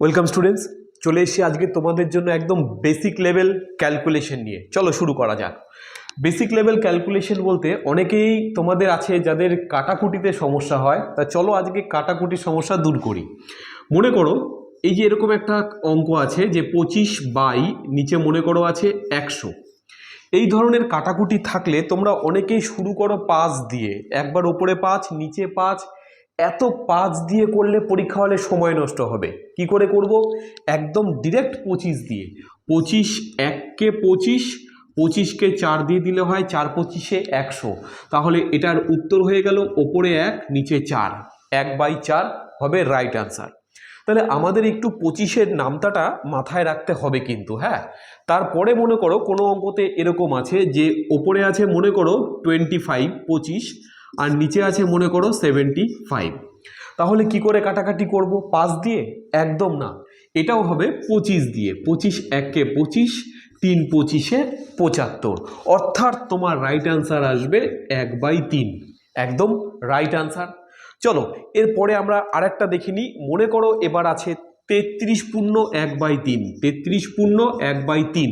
Welcome students চলে এসেছি আজকে তোমাদের জন্য একদম বেসিক লেভেল ক্যালকুলেশন নিয়ে। চলো শুরু করা যাক। বেসিক লেভেল ক্যালকুলেশন বলতে অনেকেই তোমাদের আছে যাদের কাটাকুটিতে সমস্যা হয়, তা চলো আজকে কাটাকুটির সমস্যা দূর করি। মনে করো, এই যে এরকম একটা অঙ্ক আছে যে পঁচিশ বাই নিচে মনে করো আছে একশো। এই ধরনের কাটাকুটি থাকলে তোমরা অনেকেই শুরু করো পাঁচ দিয়ে। একবার ওপরে পাঁচ, নিচে পাঁচ এত পাঁচ দিয়ে করলে পরীক্ষা হলে সময় নষ্ট হবে। কি করে করব? একদম ডিরেক্ট পঁচিশ দিয়ে। পঁচিশ এককে পঁচিশ, পঁচিশকে চার দিয়ে দিলে হয় চার পঁচিশে একশো। তাহলে এটার উত্তর হয়ে গেল ওপরে এক, নিচে চার। এক বাই চার হবে রাইট আনসার তাহলে আমাদের একটু পঁচিশের নামতাটা মাথায় রাখতে হবে কিন্তু হ্যাঁ? তারপরে মনে করো কোনো অঙ্কতে এরকম আছে যে ওপরে আছে মনে করো টোয়েন্টি ফাইভ পঁচিশ আর নিচে আছে মনে করো সেভেন্টি ফাইভ তাহলে কি করে কাটাকাটি করব? পাঁচ দিয়ে? একদম না। এটাও হবে পঁচিশ দিয়ে। পঁচিশ এককে পঁচিশ, তিন পঁচিশে পঁচাত্তর। অর্থাৎ তোমার রাইট আনসার আসবে এক বাই তিন। একদম রাইট আনসার চলো, এরপরে আমরা আরেকটা দেখে নিই। মনে করো এবার আছে তেত্রিশ পূর্ণ এক বাই তিন। তেত্রিশ পূর্ণ এক বাই তিন।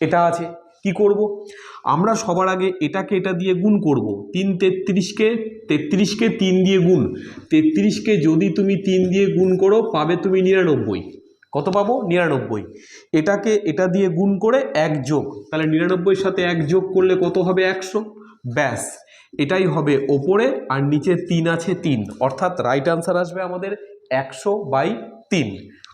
এটা আছে। কি করব? আমরা সবার আগে এটাকে এটা দিয়ে গুণ করব। তিন তেত্রিশকে তেত্রিশকে তিন দিয়ে গুণ। তেত্রিশকে যদি তুমি তিন দিয়ে গুণ করো, পাবে তুমি নিরানব্বই। কত পাবো? নিরানব্বই। এটাকে এটা দিয়ে গুণ করে এক যোগ। তাহলে নিরানব্বইয়ের সাথে এক যোগ করলে কত হবে? একশো। ব্যাস। এটাই হবে ওপরে আর নিচে তিন আছে তিন। অর্থাৎ রাইট আনসার আসবে আমাদের একশো বাই তিন।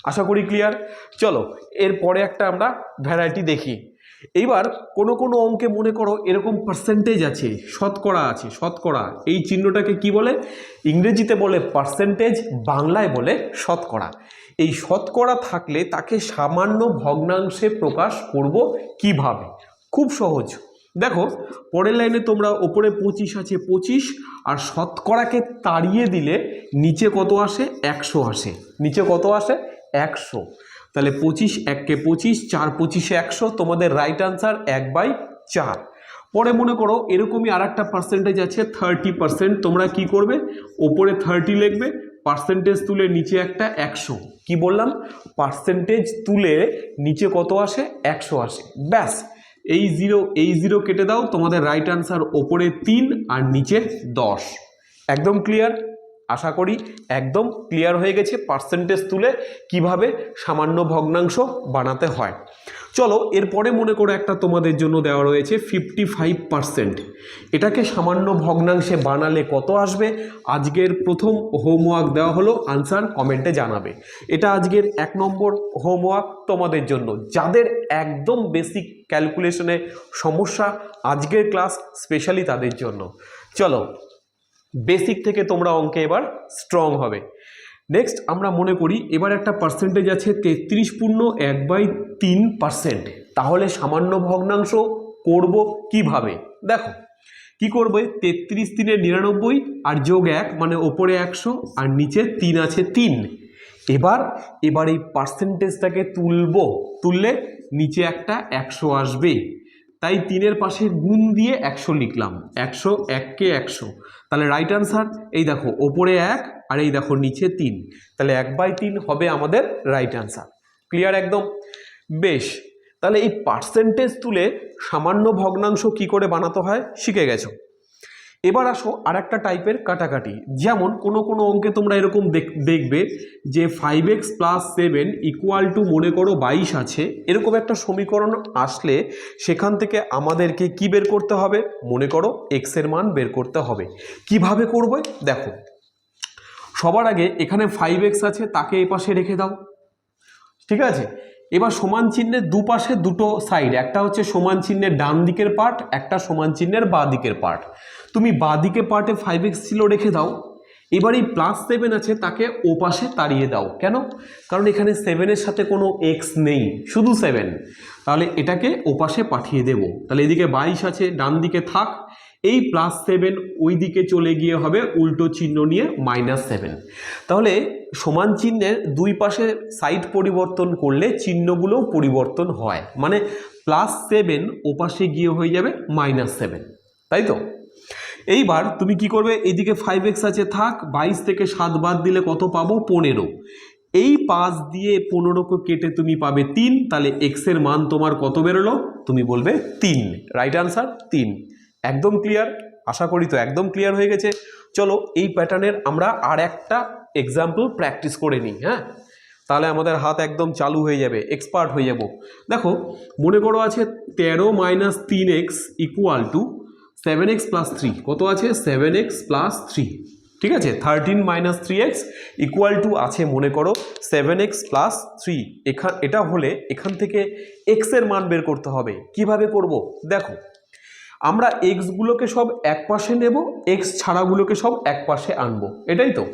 আশা করি ক্লিয়ার চলো, এরপরে একটা আমরা ভ্যারাইটি দেখি। এইবার কোনো কোনো অঙ্কে মনে করো এরকম পার্সেন্টেজ আছে, শতকরা আছে, শতকরা। এই চিহ্নটাকে কি বলে? ইংরেজিতে বলে পার্সেন্টেজ বাংলায় বলে শতকরা। এই শতকরা থাকলে তাকে সামান্য ভগ্নাংশে প্রকাশ করব কীভাবে? খুব সহজ। দেখো, পরের লাইনে তোমরা ওপরে পঁচিশ আছে পঁচিশ, আর শতকরাকে তাড়িয়ে দিলে নিচে কত আসে? একশো আসে। নিচে কত আসে? একশো। তাহলে পঁচিশ এককে পঁচিশ, চার পঁচিশে একশো, তোমাদের রাইট আনসার এক বাই চার। পরে মনে করো এরকমই আর একটা পার্সেন্টেজ আছে থার্টি পার্সেন্ট তোমরা কি করবে? ওপরে থার্টি লিখবে পার্সেন্টেজ তুলে নিচে একটা একশো। কি বললাম? পার্সেন্টেজ তুলে নিচে কত আসে? একশো আসে। ব্যাস, এই জিরো এই জিরো কেটে দাও, তোমাদের রাইট আনসার ওপরে তিন আর নিচে দশ। একদম ক্লিয়ার আশা করি একদম ক্লিয়ার হয়ে গেছে পার্সেন্টেজ তুলে কীভাবে সামান্য ভগ্নাংশ বানাতে হয়। চলো, এরপরে মনে করে একটা তোমাদের জন্য দেওয়া রয়েছে ফিফটি ফাইভ পার্সেন্ট এটাকে সামান্য ভগ্নাংশে বানালে কত আসবে? আজকের প্রথম হোমওয়ার্ক দেওয়া হলো আনসার কমেন্টে জানাবে। এটা আজকের এক নম্বর হোমওয়ার্ক তোমাদের জন্য। যাদের একদম বেসিক ক্যালকুলেশনে সমস্যা, আজকের ক্লাস স্পেশালি তাদের জন্য। চলো বেসিক থেকে তোমরা অঙ্কে এবার স্ট্রং হবে। নেক্সট আমরা মনে করি এবার একটা পার্সেন্টেজ আছে তেত্রিশ পূর্ণ এক বাই তিন পার্সেন্ট তাহলে সামান্য ভগ্নাংশ করব কীভাবে? দেখো, কি করবে? তেত্রিশ তিনে নিরানব্বই আর যোগ এক মানে ওপরে একশো আর নিচে তিন আছে তিন। এবার এবার এই পার্সেন্টেজটাকে তুলবো, তুললে নিচে একটা একশো আসবে তাই তিনের পাশে গুণ দিয়ে একশো লিখলাম। একশো, এককে একশো। তাহলে রাইট আনসার এই দেখো, ওপরে এক আর এই দেখো নিচে তিন। তাহলে এক বাই তিন হবে আমাদের রাইট আনসার ক্লিয়ার একদম? বেশ, তাহলে এই পার্সেন্টেজ তুলে সামান্য ভগ্নাংশ কি করে বানাতে হয়? শিখে গেছো। এবার আসো আর একটা টাইপের কাটাকাটি। যেমন কোনো কোনো অঙ্কে তোমরা এরকম দেখ- দেখবে যে five x plus seven equal to মনে করো বাইশ আছে। এরকম একটা সমীকরণ আসলে সেখান থেকে আমাদেরকে কি বের করতে হবে? মনে করো এক্সের মান বের করতে হবে। কীভাবে করবে? দেখো, সবার আগে এখানে ফাইভ এক্স আছে, তাকে এ পাশে রেখে দাও। ঠিক আছে? এবার সমান চিহ্নের দুপাশে দুটো সাইড একটা হচ্ছে সমান চিহ্নের ডান দিকের পার্ট একটা সমান চিহ্নের বাঁ দিকের পার্ট তুমি বাঁ দিকে পার্টে ফাইভ এক্স ছিল রেখে দাও, এবার এই প্লাস সেভেন আছে তাকে ও পাশে তাড়িয়ে দাও। কেন? কারণ এখানে সেভেনের সাথে কোনো এক্স নেই, শুধু সেভেন তাহলে এটাকে ও পাশে পাঠিয়ে দেব। তাহলে এদিকে বাইশ আছে, ডান দিকে থাক। এই প্লাস সেভেন ওই দিকে চলে গিয়ে হবে উল্টো চিহ্ন নিয়ে মাইনাস সেভেন তাহলে সমান চিহ্নের দুই পাশে সাইড পরিবর্তন করলে চিহ্নগুলোও পরিবর্তন হয়। মানে প্লাস সেভেন ওপাশে গিয়ে হয়ে যাবে মাইনাস সেভেন তাই তো? এইবার তুমি কি করবে? এদিকে ফাইভ এক্স আছে, থাক, বাইশ থেকে সাত বাদ দিলে কত পাবো? পনেরো। এই পাঁচ দিয়ে পনেরোকে কেটে তুমি পাবে তিন, তাহলে এক্সের মান তোমার কত বেরোলো? তুমি বলবে তিন। রাইট আনসার তিন। একদম ক্লিয়ার আশা করি তো একদম ক্লিয়ার হয়ে গেছে। চলো এই প্যাটার্নের আমরা আর একটা এক্সাম্পল প্র্যাকটিস করে নিই হ্যাঁ? তাহলে আমাদের হাত একদম চালু হয়ে যাবে এক্সপার্ট হয়ে যাব। দেখো, মনে করো আছে তেরো মাইনাস তিন x equal to seven x plus three কত আছে? সেভেন এক্স প্লাস থ্রি ঠিক আছে? Thirteen minus three x equal to আছে, মনে করো সেভেন এক্স প্লাস থ্রি এখান এটা হলে এখান থেকে এক্সের মান বের করতে হবে। কীভাবে করব? দেখো আমরা এক্সগুলোকে সব এক পাশে নেব এক্স ছাড়াগুলোকে সব এক পাশে আনব। এটাই তো।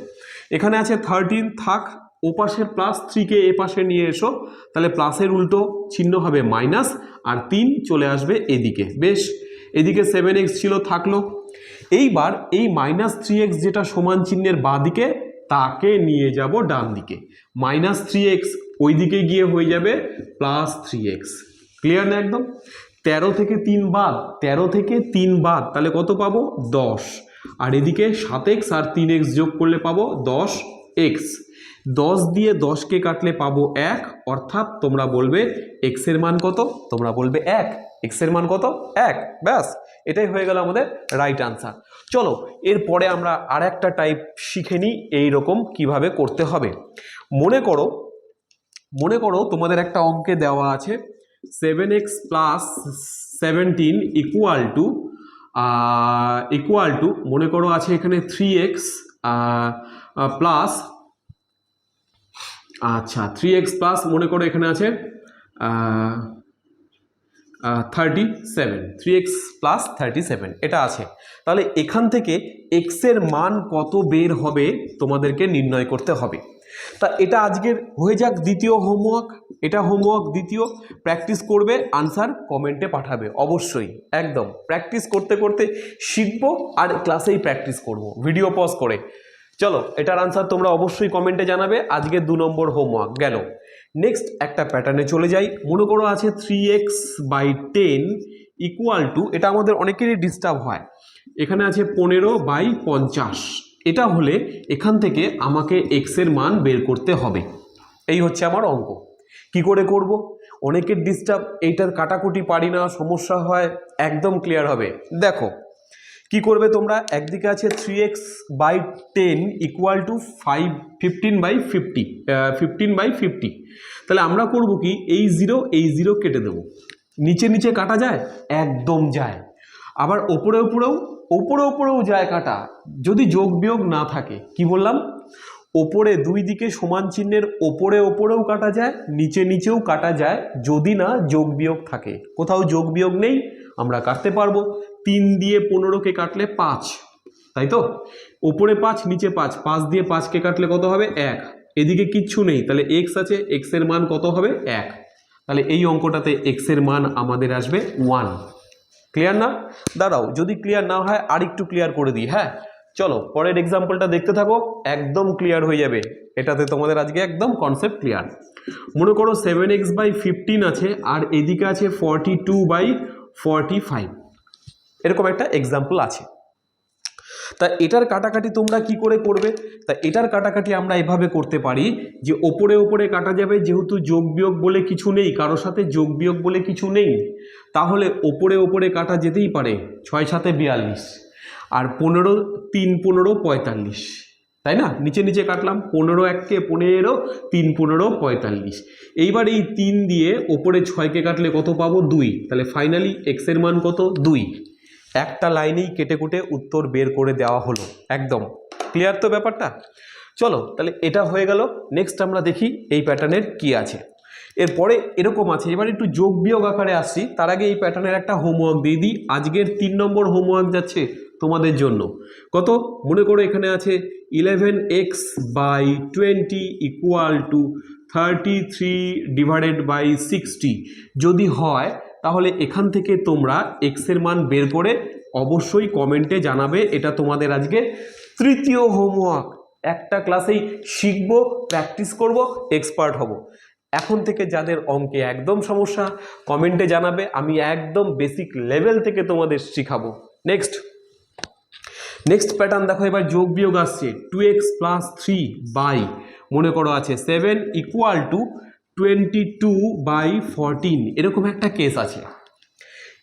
এখানে আছে থার্টিন থাক, ও পাশের প্লাস থ্রিকে এ পাশে নিয়ে এসো, তাহলে প্লাসের উল্টো চিহ্ন হবে মাইনাস আর তিন চলে আসবে এদিকে। বেশ, এদিকে সেভেন এক্স ছিল, থাকল। এইবার এই মাইনাস থ্রি এক্স যেটা সমান চিহ্নের বাঁ দিকে তাকে নিয়ে যাব ডান দিকে। মাইনাস থ্রি এক্স ওই দিকে গিয়ে হয়ে যাবে প্লাস থ্রি এক্স ক্লিয়ার না একদম? তেরো থেকে তিন বাদ, তেরো থেকে তিন বাদ, তাহলে কত পাবো? দশ। আর এদিকে সাত এক্স আর তিন এক্স যোগ করলে পাবো দশ এক্স। দশ দিয়ে দশকে কাটলে পাবো এক, অর্থাৎ তোমরা বলবে এক্সের মান কত? তোমরা বলবে এক। এক্সের মান কত? এক। ব্যাস, এটাই হয়ে গেল আমাদের রাইট আনসার চলো, এরপরে আমরা আর একটা টাইপ শিখে নিই এইরকম কীভাবে করতে হবে। মনে করো মনে করো তোমাদের একটা অঙ্কে দেওয়া আছে seven x plus seventeen equal to equal to মনে করো আছে এখানে থ্রি এক্স প্লাস আচ্ছা থ্রি এক্স প্লাস মনে করো এখানে আছে thirty seven three x plus thirty seven এটা আছে। তাহলে এখান থেকে এক্সের মান কত বের হবে তোমাদেরকে নির্ণয় করতে হবে। তা এটা আজকের, হয়ে যাক দ্বিতীয় হোমওয়ার্ক এটা হোমওয়ার্ক দ্বিতীয় প্র্যাকটিস করবে আনসার কমেন্টে পাঠাবে, অবশ্যই, একদম প্র্যাকটিস করতে করতে শিখব আর ক্লাসেই প্র্যাকটিস করব ভিডিও পজ করে। চলো, এটার আনসার তোমরা অবশ্যই কমেন্টে জানাবে, আজকে দু নম্বর হোমওয়ার্ক গেল। নেক্সট একটা প্যাটার্নে চলে যাই, মনে করো আছে three x by ten equal to এটা আমাদের অনেকেরই ডিস্টার্ব হয়, এখানে আছে পনেরো বাই পঞ্চাশ। এটা হলে এখান থেকে আমাকে এক্সের মান বের করতে হবে। এই হচ্ছে আমার অঙ্ক। কি করে করব? অনেকের ডিস্টার্ব এইটার কাটাকুটি পারি না, সমস্যা হয়, একদম ক্লিয়ার হবে। দেখো, কি করবে তোমরা? একদিকে আছে three x by ten equal to five fifteen by fifty fifteen by fifty তাহলে আমরা করব কি? এই জিরো এই জিরো কেটে দেবো। নিচে নিচে কাটা যায়? একদম যায়। আবার ওপরে ওপরেও ওপরে ওপরেও যায় কাটা যদি যোগ বিয়োগ না থাকে, কি বললাম? ওপরে দুই দিকে সমান চিহ্নের ওপরে ওপরেও কাটা যায়, নিচে নিচেও কাটা যায়, যদি না যোগ বিয়োগ থাকে। কোথাও যোগ বিয়োগ নেই, আমরা কাটতে পারব। তিন দিয়ে পনেরোকে কাটলে পাঁচ, তাই তো? ওপরে পাঁচ, নিচে পাঁচ পাঁচ দিয়ে পাঁচকে কাটলে কত হবে? এক। এদিকে কিচ্ছু নেই, তাহলে এক্স আছে এক্সের মান কত হবে? এক। তাহলে এই অঙ্কটাতে এক্সের মান আমাদের আসবে ওয়ান ক্লিয়ার না? দাঁড়াও, যদি ক্লিয়ার না হয় আর একটু ক্লিয়ার করে দিই হ্যাঁ? চলো, পরের এক্সাম্পলটা দেখতে থাকো, একদম ক্লিয়ার হয়ে যাবে। এটাতে তোমাদের আজকে একদম কনসেপ্ট ক্লিয়ার মনে করো সেভেন এক্স বাই ফিফটিন আছে, আর এদিকে আছে forty two by forty five এরকম একটা এক্সাম্পল আছে। তা এটার কাটাকাটি তোমরা কি করে করবে? তা এটার কাটাকাটি আমরা এভাবে করতে পারি যে ওপরে ওপরে কাটা যাবে, যেহেতু যোগ বিয়োগ বলে কিছু নেই, কারোর সাথে যোগ বিয়োগ বলে কিছু নেই, তাহলে ওপরে ওপরে কাটা যেতেই পারে, ছয় সাথে বিয়াল্লিশ, আর পনেরো, তিন পনেরো পঁয়তাল্লিশ, তাই না? নিচে নিচে কাটলাম, পনেরো এককে পনেরো, তিন পনেরো পঁয়তাল্লিশ, এইবার এই তিন দিয়ে ওপরে ছয়কে কাটলে কত পাবো? দুই, তাহলে ফাইনালি এক্সের মান কত? দুই। একটা লাইনেই কেটে কুটে উত্তর বের করে দেওয়া হলো। একদম। ক্লিয়ার তো ব্যাপারটা? চলো, তাহলে এটা হয়ে গেল। নেক্সট আমরা দেখি এই প্যাটার্নের কি আছে। এরপরে এরকম আছে, এবার একটু যোগ বিয়োগ আকারে আসছি। তার আগে এই প্যাটার্নের একটা হোমওয়ার্ক দিয়ে দিই। আজকের তিন নম্বর হোমওয়ার্ক যাচ্ছে তোমাদের জন্য। কত? মনে করো এখানে আছে eleven x by twenty equal to thirty three divided by sixty যদি হয় তাহলে এখান থেকে তোমরা এক্সের মান বের করে অবশ্যই কমেন্টে জানাবে, এটা তোমাদের আজকে তৃতীয় হোমওয়ার্ক একটা ক্লাসেই শিখব প্র্যাকটিস করব এক্সপার্ট হব। এখন থেকে যাদের অঙ্কে একদম সমস্যা কমেন্টে জানাবে, আমি একদম বেসিক লেভেল থেকে তোমাদের শিখাবো। নেক্সট নেক্সট প্যাটার্ন দেখো, এবার যোগ বিয়োগ আসছে। Two x plus three by মনে করো আছে seven equal to twenty two by fourteen, এরকম একটা কেস আছে।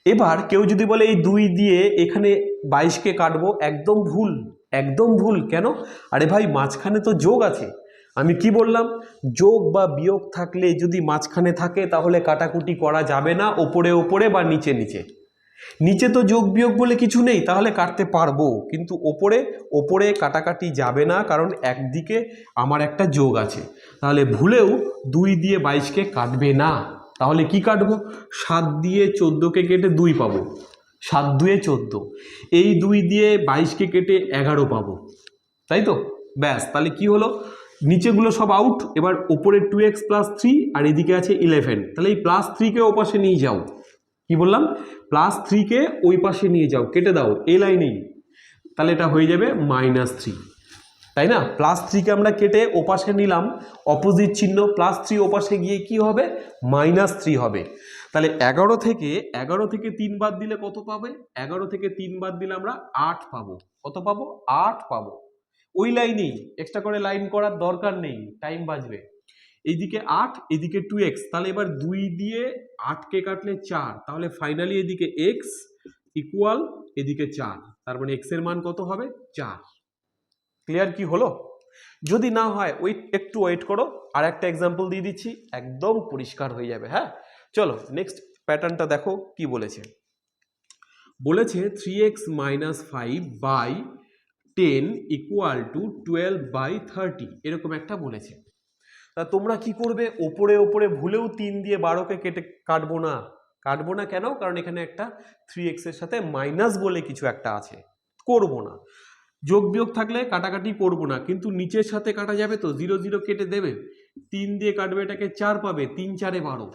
এবার কেউ যদি বলে এই দুই দিয়ে এখানে বাইশকে কাটবো, একদম ভুল একদম ভুল, কেন? আরে ভাই, মাঝখানে তো যোগ আছে। আমি কি বললাম? যোগ বা বিয়োগ থাকলে যদি মাঝখানে থাকে, তাহলে কাটাকুটি করা যাবে না, ওপরে ওপরে বা নিচে নিচে। নিচে তো যোগ বিয়োগ বলে কিছু নেই, তাহলে কাটতে পারব। কিন্তু ওপরে ওপরে কাটাকাটি যাবে না, কারণ একদিকে আমার একটা যোগ আছে। তাহলে ভুলেও দুই দিয়ে বাইশকে কাটবে না। তাহলে কি কাটবো? সাত দিয়ে চোদ্দোকে কেটে দুই পাবো। সাত দুয়ে চোদ্দ। এই দুই দিয়ে বাইশকে কেটে এগারো পাবো। তাই তো? ব্যাস, তাহলে কি হলো? নিচেগুলো সব আউট এবার ওপরে টু এক্স প্লাস থ্রি আর এদিকে আছে ইলেভেন তাহলে এই প্লাস থ্রিকে ওপাশে নিয়ে যাও। কি বললাম? প্লাস থ্রিকে ওই পাশে নিয়ে যাও, কেটে দাও এ লাইনেই তাহলে এটা হয়ে যাবে মাইনাস থ্রি তাই না? প্লাস থ্রিকে আমরা কেটে ওপাশে নিলাম অপোজিট চিহ্ন প্লাস থ্রি ওপাশে গিয়ে কি হবে? মাইনাস থ্রি হবে। তাহলে এগারো থেকে এগারো থেকে তিন বাদ দিলে কত পাবে? এগারো থেকে তিন বাদ দিলে আমরা আট পাবো। কত পাবো? আট পাবো। ওই লাইনেই এক্সট্রা করে লাইন করার দরকার নেই। টাইম বাঁচবে। এইদিকে আট, এদিকে টু এক্স তাহলে এবার দুই দিয়ে আটকে কাটলে চার। তাহলে ফাইনালি এদিকে এক্স ইকুয়াল এদিকে চার। তার মানে এক্সের মান কত হবে? চার। ক্লিয়ার কি হলো? যদি না হয় ওয়েট একটু ওয়েট করো। আর একটা এক্সাম্পল দিয়ে দিচ্ছি, একদম পরিষ্কার হয়ে যাবে হ্যাঁ? চলো নেক্সট প্যাটার্নটা দেখো কি বলেছে। বলেছে three x minus five by ten equal to twelve by thirty এরকম একটা বলেছে। তা তোমরা কি করবে? ওপরে ওপরে ভুলেও তিন দিয়ে বারোকে কেটে কাটবো না। কাটবো না কেন? কারণ এখানে একটা থ্রি এক্সের সাথে মাইনাস বলে কিছু একটা আছে। করব না। যোগ বিয়োগ থাকলে কাটাকাটি করব না। কিন্তু নিচের সাথে কাটা যাবে তো জিরো জিরো কেটে দেবে। তিন দিয়ে কাটবে এটাকে চার পাবে, তিন, চারে বারো।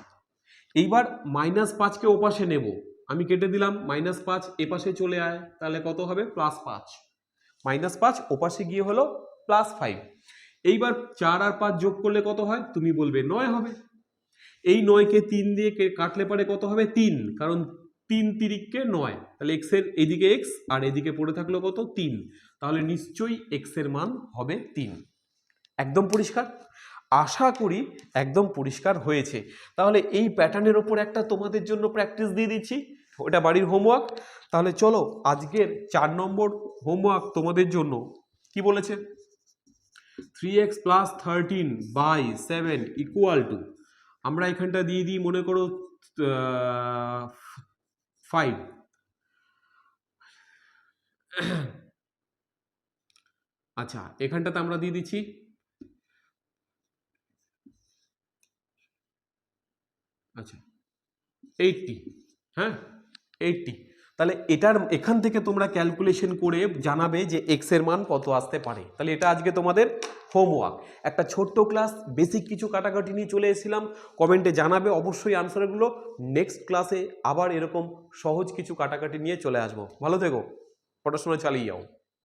এইবার মাইনাস পাঁচকে ওপাশে নেব। আমি কেটে দিলাম মাইনাস পাঁচ এপাশে চলে আয়। তাহলে কত হবে? প্লাস পাঁচ। মাইনাস পাঁচ ওপাশে গিয়ে হলো প্লাস ফাইভ এইবার চার আর পাঁচ যোগ করলে কত হয়? তুমি বলবে নয় হবে। এই নয়কে তিন দিয়ে কাটলে পারে কত হবে? তিন। কারণ তিন তিরিককে নয়। তাহলে এক্সের এদিকে এক্স আর এদিকে পড়ে থাকল কত? তিন। তাহলে নিশ্চয়ই এক্সের মান হবে তিন। একদম পরিষ্কার? আশা করি একদম পরিষ্কার হয়েছে। তাহলে এই প্যাটার্নের ওপর একটা তোমাদের জন্য প্র্যাকটিস দিয়ে দিচ্ছি। ওটা বাড়ির হোমওয়ার্ক তাহলে চলো আজকের চার নম্বর হোমওয়ার্ক তোমাদের জন্য। কি বলেছে? Three x plus thirteen by seven equal to আমরা এখানটা দিয়ে দিই, মনে করো ফাইভ আচ্ছা এখানটাতে আমরা দিয়ে দিচ্ছি আচ্ছা এইটটি হ্যাঁ এইটটি তাহলে এটার, এখান থেকে তোমরা ক্যালকুলেশন করে জানাবে যে এক্সের মান কত আসতে পারে। তাহলে এটা আজকে তোমাদের হোমওয়ার্ক একটা ছোট্ট ক্লাস বেসিক কিছু কাটাকাটি নিয়ে চলে এসেছিলাম। কমেন্টে জানাবে, অবশ্যই আনসারগুলো নেক্সট ক্লাসে আবার এরকম সহজ কিছু কাটাকাটি নিয়ে চলে আসব। ভালো থেকো। পড়াশোনা চালিয়ে যাও।